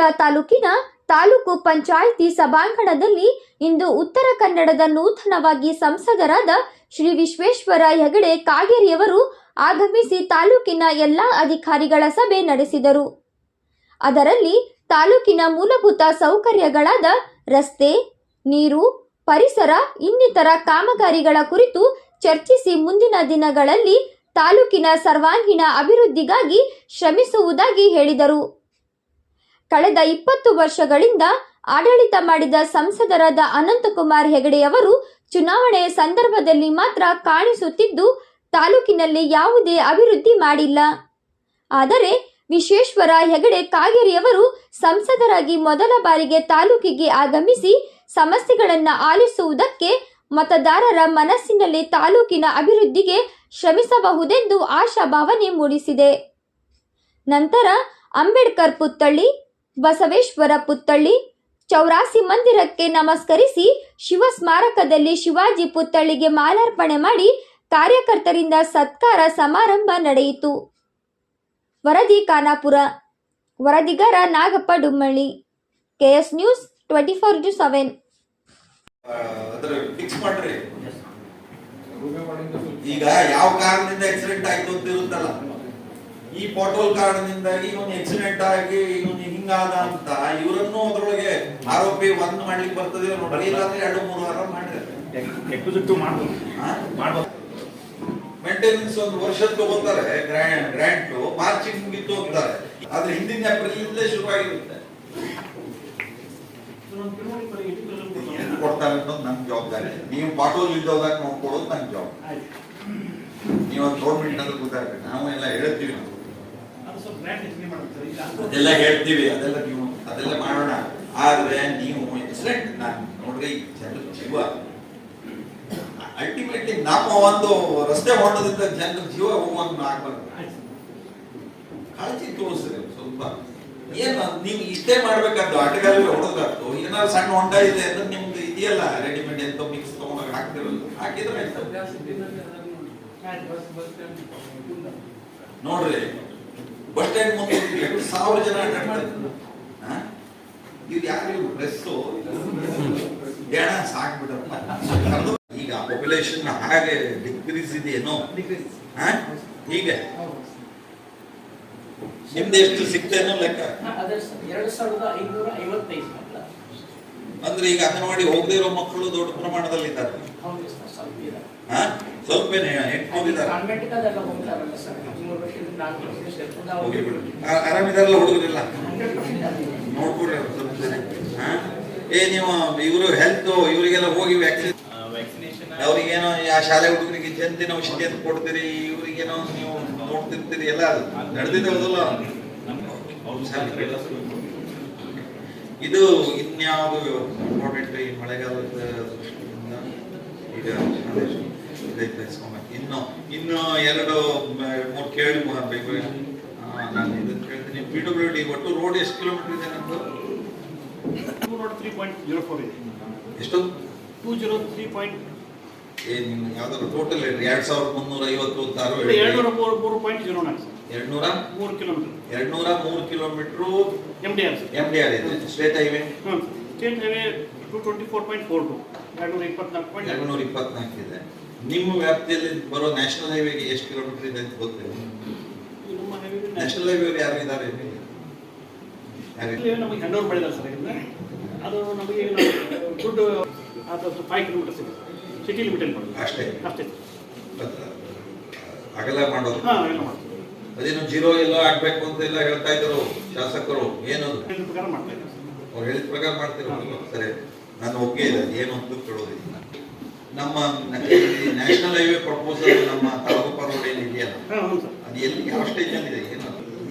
ಖಾನಾಪುರ ತಾಲೂಕಿನ ತಾಲೂಕು ಪಂಚಾಯಿತಿ ಸಭಾಂಗಣದಲ್ಲಿ ಇಂದು ಉತ್ತರ ಕನ್ನಡದ ನೂತನವಾಗಿ ಸಂಸದರಾದ ಶ್ರೀ ವಿಶ್ವೇಶ್ವರ ಹೆಗಡೆ ಕಾಗೇರಿಯವರು ಆಗಮಿಸಿ ತಾಲೂಕಿನ ಎಲ್ಲಾ ಅಧಿಕಾರಿಗಳ ಸಭೆ ನಡೆಸಿದರು. ಅದರಲ್ಲಿ ತಾಲೂಕಿನ ಮೂಲಭೂತ ಸೌಕರ್ಯಗಳಾದ ರಸ್ತೆ, ನೀರು, ಪರಿಸರ, ಇನ್ನಿತರ ಕಾಮಗಾರಿಗಳ ಕುರಿತು ಚರ್ಚಿಸಿ ಮುಂದಿನ ದಿನಗಳಲ್ಲಿ ತಾಲೂಕಿನ ಸರ್ವಾಂಗೀಣ ಅಭಿವೃದ್ಧಿಗಾಗಿ ಶ್ರಮಿಸುವುದಾಗಿ ಹೇಳಿದರು. ಕಳೆದ ಇಪ್ಪತ್ತು ವರ್ಷಗಳಿಂದ ಆಡಳಿತ ಮಾಡಿದ ಸಂಸದರಾದ ಅನಂತಕುಮಾರ್ ಹೆಗಡೆಯವರು ಚುನಾವಣೆಯ ಸಂದರ್ಭದಲ್ಲಿ ಮಾತ್ರ ಕಾಣಿಸುತ್ತಿದ್ದು, ತಾಲೂಕಿನಲ್ಲಿ ಯಾವುದೇ ಅಭಿವೃದ್ಧಿ ಮಾಡಿಲ್ಲ. ಆದರೆ, ವಿಶ್ವೇಶ್ವರ ಹೆಗಡೆ ಕಾಗೇರಿಯವರು ಸಂಸದರಾಗಿ ಮೊದಲ ಬಾರಿಗೆ ತಾಲೂಕಿಗೆ ಆಗಮಿಸಿ ಸಮಸ್ಯೆಗಳನ್ನು ಆಲಿಸುವುದಕ್ಕೆ ಮತದಾರರ ಮನಸ್ಸಿನಲ್ಲಿ ತಾಲೂಕಿನ ಅಭಿವೃದ್ಧಿಗೆ ಶ್ರಮಿಸಬಹುದೆಂದು ಆಶಾಭಾವನೆ ಮೂಡಿಸಿದೆ. ನಂತರ ಅಂಬೇಡ್ಕರ್ ಪುತ್ಥಳಿ ಬಸವೇಶ್ವರ ಪುತ್ತಳ್ಳಿ ಚೌರಾಸಿ ಮಂದಿರಕ್ಕೆ ನಮಸ್ಕರಿಸಿ ಶಿವ ಸ್ಮಾರಕದಲ್ಲಿ ಶಿವಾಜಿ ಪುತ್ಥಳಿಗೆ ಮಾಲಾರ್ಪಣೆ ಮಾಡಿ ಕಾರ್ಯಕರ್ತರಿಂದ ಸತ್ಕಾರ ಸಮಾರಂಭ ನಡೆಯಿತು. ವರದಿ Khanapur ವರದಿಗಾರ Nagappa Dummalli KS news twenty four into seven. Fix ಮಾಡ್ರಿ. ಈಗ ಯಾವ ಕಾರಣದಿಂದ ಆಕ್ಸಿಡೆಂಟ್ ಆಯ್ತು ಅಂತ ಇರುತ್ತಲ್ಲ ಈ ಪೋಟೋಲ್ ಕಾರಣದಿಂದಾಗಿ ಇವನು ಆಕ್ಸಿಡೆಂಟ್ ಆಗಿ ಇವನು ಹಿಂಗಾದ ಅಂತ. ಇವರನ್ನು ಅದರೊಳಗೆ ಆರೋಪಿ ಒಂದ್ ಮಾಡ್ಲಿಕ್ಕೆ ಬರ್ತದೆ ನೋಡ್ರಿ ಇಲ್ಲಾಂದ್ರೆ ಎರಡು ಮೂರು ವಾರ ಮಾಡಿದ್ರೆ ಮೇಂಟೆನೆನ್ಸ್ ಒಂದು ವರ್ಷ ತಗೋತಾರೆ ಗ್ರ್ಯಾಂಡ್ ಗ್ರ್ಯಾಂಟ್ ಮಾರ್ಚಿಂಗ್ ಮುಗಿತು ಹೋಗ್ತಾರೆ ಆದ್ರೆ ಹಿಂದಿನ ಏಪ್ರಿಲ್ ಶುರು ಆಗಿರುತ್ತೆ ಕೊಡ್ತಾರೆ ಅನ್ನೋದು ನನ್ ಜವಾಬ್ದಾರಿ ನೀವು ಪಾಟೋಲ್ ಇದ್ದೋದಾಗ ನೋಡ್ಕೊಳ್ಳೋದು ನನ್ ಜವಾಬ್ದಾರಿ. ನೀವು ಅದು ಗೌರ್ಮೆಂಟ್ ಅಂತ ಗೊತ್ತಾಗ್ಬೇಕು ನಾವು ಎಲ್ಲ ಹೇಳ್ತೀವಿ ನಾವು. ಅದೆಲ್ಲ ಹೇಳ್ತೀವಿ ಅದೆಲ್ಲ ನೀವು ಅದೆಲ್ಲ ಮಾಡೋಣ. ಆದ್ರೆ ನೀವು ಎಕ್ಸಲೆಂಟ್ ನಾನು ನೋಡ್ರಿ ಜನರ ಜೀವ. ಅಲ್ಟಿಮೇಟ್ಲಿ ನಮ್ಮ ಒಂದು ರಸ್ತೆ ಹೊಂಡದಿಂದ ಜನರ ಜೀವ ಹೋಗುವಂತ ಆಗ್ಬಾರ್ದು. ಕಾಳಜಿ ತೋರಿಸ್ರಿ ಸ್ವಲ್ಪ. ಏನು ನೀವು ಇಷ್ಟೇ ಮಾಡ್ಬೇಕಾದ್ದು ಆಟಗಾರರಿಗೆ ಹೊಡೆದಾಗ್ತು. ಏನಾದ್ರು ಸಣ್ಣ ಹೊಂಡ ಇದೆ ಅಂದ್ರೆ ನಿಮ್ದು ಇದೆಯಲ್ಲ ರೆಡಿಮೇಡ್ ಎಂತ ಮಿಕ್ಸ್ ತಗೊಂಡಾಗ ಹಾಕ್ತಿರಲ್ಲ. ಹಾಕಿದ್ರೆ. ನೋಡ್ರಿ ಬಸ್ ಸ್ಟ್ಯಾಂಡ್ ಮುಂದೆ ಸಾವಿರ ಜನ ಅಡ್ಡಾಡ್ತಾರೆ ಹಾ? ಯಾಕೆ ಯಾರು ಪ್ರೆಸ್ಸು ಬೇಡ ಸಾಕ್ಬಿಡಪ್ಪ. ಈಗ ಪಾಪ್ಯುಲೇಷನ್ ಹಾಗೆ ಡಿಕ್ರೀಸ್ ಇದೆಯೇನೋ? ಹಾ? ಹೀಗೆ. ನಿಮ್ದು ಎಷ್ಟು ಸಿಗ್ತೇನೋ ಲೆಕ್ಕ? ಅಂದ್ರೆ ಈಗ ಅಂಗನವಾಡಿ ಹೋಗದಿರೋ ಇರೋ ಮಕ್ಕಳು ದೊಡ್ಡ ಪ್ರಮಾಣದಲ್ಲಿ ಇದ್ದಾರೆ ಸ್ವಲ್ಪ ಆರಾಮಿದಾರಲ್ಲ ಹುಡುಗರಿಲ್ಲ? ನೋಡ್ಬಿಡ್ರಿ ಪರ್ಸೆಂಟ್ ನೋಡ್ಕೊಡ್ರಿ ಸ್ವಲ್ಪ ಜನ ಹಾ ಏ ನೀವು ಇವರು ಹೆಲ್ತ್ ಇವರಿಗೆಲ್ಲ ಹೋಗಿ ವ್ಯಾಕ್ಸಿನ್ ವ್ಯಾಕ್ಸಿನೇಷನ್ ಅವ್ರಿಗೇನೋ ಆ ಶಾಲೆ ಹುಡುಗರಿಗೆ ಜಂತಿನ ಔಷಧಿ ಅಂತ ಕೊಡ್ತೀರಿ ಇವರಿಗೇನೋ ನೀವು ನೋಡ್ತಿರ್ತೀರಿ ಎಲ್ಲ ನಡೆದಿದ್ದಲ್ಲ ಇದು ಇನ್ಯಾವುದು ಇಂಪಾರ್ಟೆಂಟ್ ಈ ಮಳೆಗಾಲದ ಈಗ. ಇನ್ನು ಇನ್ನು ಎರಡು ಮೂರು ಕೇಳಿ ಮ- ಬೇಕು ಆ, ನಾನು ಇದನ್ನ ಕೇಳ್ತೀನಿ. ಪಿ ಡಬ್ಲ್ಯೂ ಡಿ ಒಟ್ಟು ರೋಡ್ ಎಷ್ಟು ಕಿಲೋಮೀಟರ್ ಇದೆ two nought three point zero four ಇದೆ. ಎಷ್ಟು? ಟೂ ಜೀರೋ ತ್ರೀ ಪಾಯಿಂಟ್ ಏ ನಿಮ್ ಯಾವ್ದಾದ್ರು ಟೋಟಲ್ ಎರಡ್ ಸಾವಿರದ ಮುನ್ನೂರ ಐವತ್ತು ಆರು ಎರಡ್ನೂರ ಮೂರು ಮೂರು ಪಾಯಿಂಟ್ ಜೀರೋ ನಾಲ್ಕು. ಎರಡ್ನೂರ? ಮೂರು ಕಿಲೋಮೀಟರ್ ಎರಡ್ನೂರ ಮೂರು kilometre M D R D R ಇದೆ. ಸ್ಟೇಟ್ ಹೈವೇ ಹ್ಞೂ state highway two twenty four point four two ಎರಡ್ನೂರ ಇಪ್ಪತ್ನಾಲ್ಕು ಪಾಯಿಂಟ್ ಎರಡ್ನೂರ ಇಪ್ಪತ್ನಾಲ್ಕು ಇದೆ. ನಿಮ್ಮ ವ್ಯಾಪ್ತಿಯಲ್ಲಿ ಬರೋ ನ್ಯಾಷನಲ್ ಹೈವೇಗೆ ಎಷ್ಟು ಕಿಲೋಮೀಟರ್ ಇದೆ ಅಂತ ಗೊತ್ತಿಲ್ಲ ನ್ಯಾಷನಲ್ ಹೈವೇ ಯಾರು ಇದ್ದಾರೆ ಇಲ್ಲಿ? ನಮಗೆ ಹ್ಯಾಂಡ್ ಓವರ್ ಮಾಡಿದ್ದಾರೆ ಸರ್ ಇದನ್ನ ಅದು ನಮಗೆ ದುಡ್ಡು ಅದು ಫೈವ್ ಕಿಲೋಮೀಟರ್ಸ್ ಇದೆ. ಸಿಟಿ ಲಿಮಿಟಲ್ಲಿ ಮಾಡೋದು ಅಷ್ಟೇ? ಅಷ್ಟೇ. ಅಗಲ ಮಾಡೋದು ಹಾಂ ಎಲ್ಲ ಮಾಡ್ತೀವಿ ಅದೇನು ಜೀರೋ ಎಲ್ಲ ಆಗ್ಬೇಕು ಅಂತ ಎಲ್ಲ ಹೇಳ್ತಾ ಇದ್ರು ಶಾಸಕರು? ಏನು? ಪ್ರಕಾರ ಮಾಡ್ತಾ ಇದ್ದೀವಿ ಸರ್. ಅವ್ರು ಹೇಳಿದ ಪ್ರಕಾರ ಮಾಡ್ತಿರೋ ಸರಿ. ನಾನು ಒಪ್ಪಿಗೆ ಇಲ್ಲ ಏನು ಅಂತ ಕೇಳೋದಿಲ್ಲ. ನಮ್ಮ ನ್ಯಾಷನಲ್ ಹೈವೇ ಪ್ರಪೋಸಲ್ ನಮ್ಮ ತಾಲೂಕು ಏನು ಇದೆಯಲ್ಲ ಹಾಂ ಹೌದು ಸರ್. ಅದು ಎಲ್ಲಿ ಯಾವ ಸ್ಟೇಜ್ ಅಲ್ಲಿ ಇದೆ? ಏನು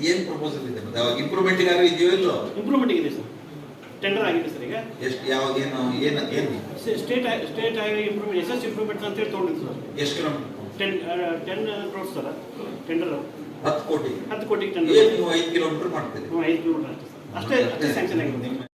ಏನು ಪ್ರಪೋಸಲ್ ಇದೆ? ಮತ್ತೆ ಅವಾಗ ಇಂಪ್ರೂವ್ಮೆಂಟ್ ಯಾರು ಇದೆಯೋ ಇಲ್ಲೋ ಇಂಪ್ರೂವ್ಮೆಂಟ್ ಇದೆ ಸರ್. ಟೆಂಡರ್ ಆಗಿದೆ ಸರ್ ಈಗ. ಎಷ್ಟು ಯಾವಾಗ ಏನು ಏನು ಏನು? State state highway improvement S S improvement ಅಂತ ಹೇಳಿ ತೊಗೊಂಡಿದ್ದು ಸರ್. ಎಷ್ಟು kilometre ten ten crores sir. Tender ಹತ್ತು ಕೋಟಿ. ಹತ್ತು ಕೋಟಿ ಟೆಂಡರ್ ನೀವು ಐದು ಕಿಲೋಮೀಟರ್ ಮಾಡ್ತೀರಿ? ಐದು ಕಿಲೋಮೀಟರ್ ಅಷ್ಟೇ ಅಷ್ಟೇ ಸ್ಯಾಂಕ್ಷನ್ ಆಗಿದೆ.